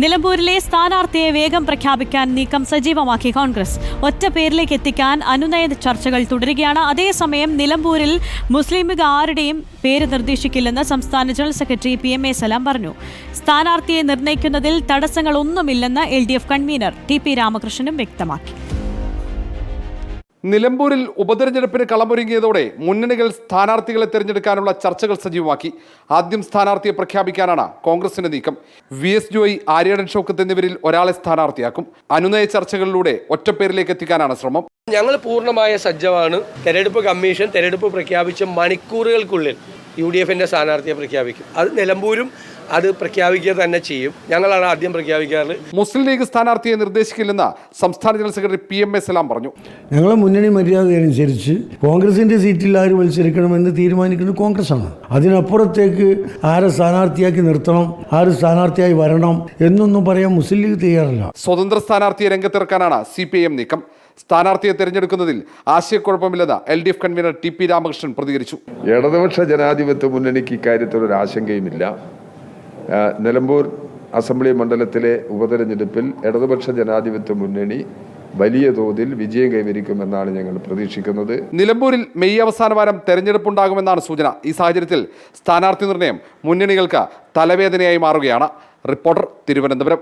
നിലമ്പൂരിലെ സ്ഥാനാർത്ഥിയെ വേഗം പ്രഖ്യാപിക്കാൻ നീക്കം സജീവമാക്കി കോൺഗ്രസ്. ഒറ്റ പേരിലേക്ക് എത്തിക്കാൻ അനുനയ ചർച്ചകൾ തുടരുകയാണ്. അതേസമയം നിലമ്പൂരിൽ മുസ്ലിം ആരുടെയും പേര് നിർദ്ദേശിക്കില്ലെന്ന് സംസ്ഥാന general secretary P M A Salam പറഞ്ഞു. സ്ഥാനാർത്ഥിയെ നിർണയിക്കുന്നതിൽ തടസ്സങ്ങളൊന്നുമില്ലെന്ന് L D F convener T P രാമകൃഷ്ണനും വ്യക്തമാക്കി. നിലമ്പൂരിൽ ഉപതെരഞ്ഞെടുപ്പിന് കളമൊരുങ്ങിയതോടെ മുന്നണികൾ സ്ഥാനാർത്ഥികളെ തിരഞ്ഞെടുക്കാനുള്ള ചർച്ചകൾ സജീവമാക്കി. ആദ്യം സ്ഥാനാർത്ഥിയെ പ്രഖ്യാപിക്കാനാണ് കോൺഗ്രസിന്റെ നീക്കം. വി എസ് ജോയി ആര്യടൻ ഷൗക്കത്ത് എന്നിവരിൽ ഒരാളെ സ്ഥാനാർത്ഥിയാക്കും. അനുനയ ചർച്ചകളിലൂടെ ഒറ്റപ്പേരിലേക്ക് എത്തിക്കാനാണ് ശ്രമം. ഞങ്ങൾ പൂർണമായ സജ്ജമാണ്. തെരഞ്ഞെടുപ്പ് കമ്മീഷൻ തെരഞ്ഞെടുപ്പ് പ്രഖ്യാപിച്ച മണിക്കൂറുകൾക്കുള്ളിൽ യു ഡി എഫിന്റെ സ്ഥാനാർത്ഥിയെ പ്രഖ്യാപിക്കും. അത് നിലമ്പൂരും അത് പ്രഖ്യാപിക്കുക തന്നെ ചെയ്യും. ഞങ്ങളാണ് ആദ്യം പ്രഖ്യാപിക്കാറ്. മുസ്ലിം ലീഗ് സ്ഥാനാർത്ഥിയെ നിർദ്ദേശിക്കില്ലെന്ന് സംസ്ഥാന general secretary P M S എല്ലാം പറഞ്ഞു. ഞങ്ങളെ മുന്നണി മര്യാദ അനുസരിച്ച് കോൺഗ്രസിന്റെ സീറ്റിൽ ആര് മത്സരിക്കണമെന്ന് തീരുമാനിക്കുന്നത് കോൺഗ്രസ്സാണ് അതിനപ്പുറത്തേക്ക് ആരെ സ്ഥാനാർത്ഥിയാക്കി നിർത്തണം ആര് സ്ഥാനാർത്ഥിയായി വരണം എന്നൊന്നും പറയാൻ മുസ്ലിം ലീഗ് തയ്യാറല്ല. സ്വതന്ത്ര സ്ഥാനാർത്ഥിയെ രംഗത്തിറക്കാനാണ് സി പി ഐ എം നീക്കം. സ്ഥാനാർത്ഥിയെ തെരഞ്ഞെടുക്കുന്നതിൽ ആശയക്കുഴപ്പമില്ലെന്ന് L D F convener T P Ramakrishnan പ്രതികരിച്ചു. ഇടതുപക്ഷ ജനാധിപത്യ മുന്നണിക്ക് ഇക്കാര്യത്തിൽ ഒരു ആശങ്കയുമില്ല. നിലമ്പൂർ അസംബ്ലി മണ്ഡലത്തിലെ ഉപതെരഞ്ഞെടുപ്പിൽ ഇടതുപക്ഷ ജനാധിപത്യ മുന്നണി വലിയ തോതിൽ വിജയം കൈവരിക്കുമെന്നാണ് ഞങ്ങൾ പ്രതീക്ഷിക്കുന്നത്. നിലമ്പൂരിൽ മെയ് അവസാന വാരം തെരഞ്ഞെടുപ്പുണ്ടാകുമെന്നാണ് സൂചന. ഈ സാഹചര്യത്തിൽ സ്ഥാനാർത്ഥി നിർണയം മുന്നണികൾക്ക് തലവേദനയായി മാറുകയാണ്. റിപ്പോർട്ടർ തിരുവനന്തപുരം.